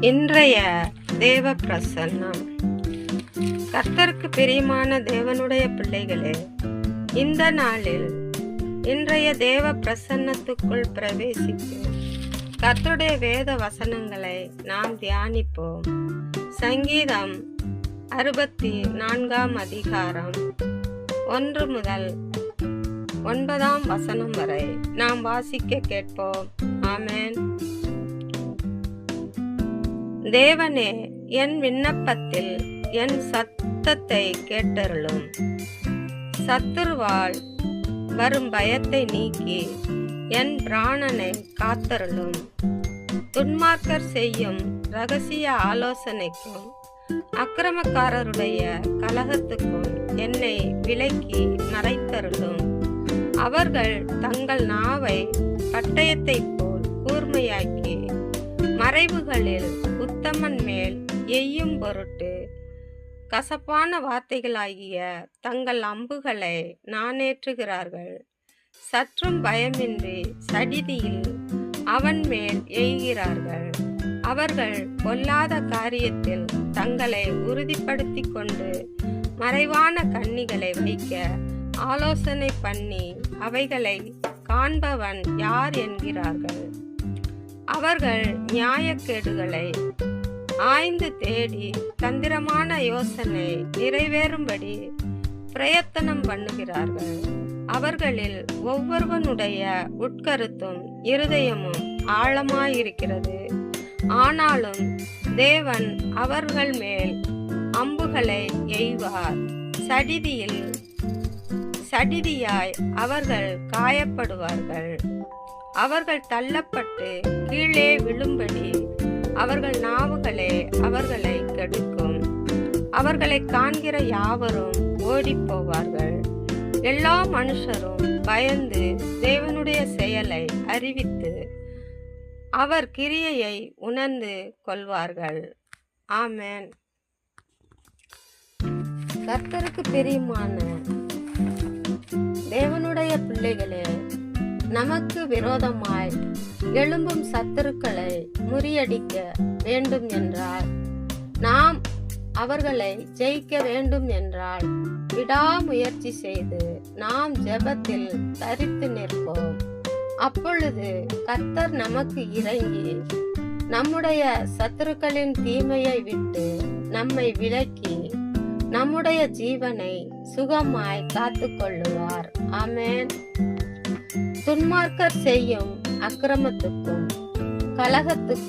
இன்றைய தேவ பிரசன்னம். கர்த்தருக்கு பிரியமான தேவனுடைய பிள்ளைகளே இந்த நாளில் இன்றைய தேவ பிரசன்னத்துக்குள் பிரவேசித்து கர்த்தருடைய வேத வசனங்களை நாம் தியானிப்போம். சங்கீதம் அறுபத்தி நான்காம் அதிகாரம் ஒன்று முதல் ஒன்பதாம் வசனம் வரை நாம் வாசிக்க கேட்போம். ஆமேன். தேவனே என் விண்ணப்பத்தில் என் சத்தத்தை கேட்டருளும். சத்துருவால் வரும் பயத்தை நீக்கி என் பிராணனை காத்தருளும். துன்மார்க்கர் செய்யும் ரகசிய ஆலோசனைக்கும் அக்கிரமக்காரருடைய கலகத்துக்கும் என்னை விலக்கி மறைத்தருளும். அவர்கள் தங்கள் நாவை பட்டயத்தை போல் கூர்மையாக்கி மறைவுகளில் உத்தமன் மேல் எய்யும் பொருட்டு கசப்பான வார்த்தைகளாகிய தங்கள் அம்புகளை நானேற்றுகிறார்கள். சற்றும் பயமின்றி சடிதியில் அவன் மேல் எய்கிறார்கள். அவர்கள் பொல்லாத காரியத்தில் தங்களை உறுதிப்படுத்தி கொண்டு மறைவான கண்ணிகளை வைக்க ஆலோசனை பண்ணி அவைகளை காண்பவன் யார் என்கிறார்கள். அவர்கள் நியாயக்கேடுகளை ஆய்ந்து தேடி தந்திரமான யோசனை நிறைவேறும்படி பிரயத்தனம் பண்ணுகிறார்கள். அவர்களில் ஒவ்வொருவனுடைய உட்கருத்தும் இருதயமும் ஆழமாயிருக்கிறது. ஆனாலும் தேவன் அவர்கள் மேல் அம்புகளை எய்வார். சடிதியில் சடிதியாய் அவர்கள் காயப்படுவார்கள். அவர்கள் தள்ளப்பட்டு கீழே விழும்படி அவர்கள் நாவுகளே அவர்களை கெடுக்கும். அவர்களை காண்கிற யாவரும் ஓடிப்போவார்கள். எல்லா மனுஷரும் பயந்து தேவனுடைய செயலை அறிவித்து அவர் கிரியையை உணர்ந்து கொள்வார்கள். ஆமேன். கர்த்தருக்கு பிரியமான தேவனுடைய பிள்ளைகளே நமக்கு விரோதமாய் எழும்பும் சத்துருக்களை முறியடிக்க வேண்டும் என்றால் நாம் அவர்களை ஜெயிக்க வேண்டும் என்றால் விடாமுயற்சி செய்து நாம் ஜெபத்தில் தரித்து நிற்போம். அப்பொழுது கர்த்தர் நமக்கு இறங்கி நம்முடைய சத்துருக்களின் தீமையை விட்டு நம்மை விலக்கி நம்முடைய ஜீவனை சுகமாய் காத்து கொள்ளுவார் ஆமேன். துன்மார்க்கர் செய்யும் அக்கிரமத்துக்கும் கலகத்துக்கும்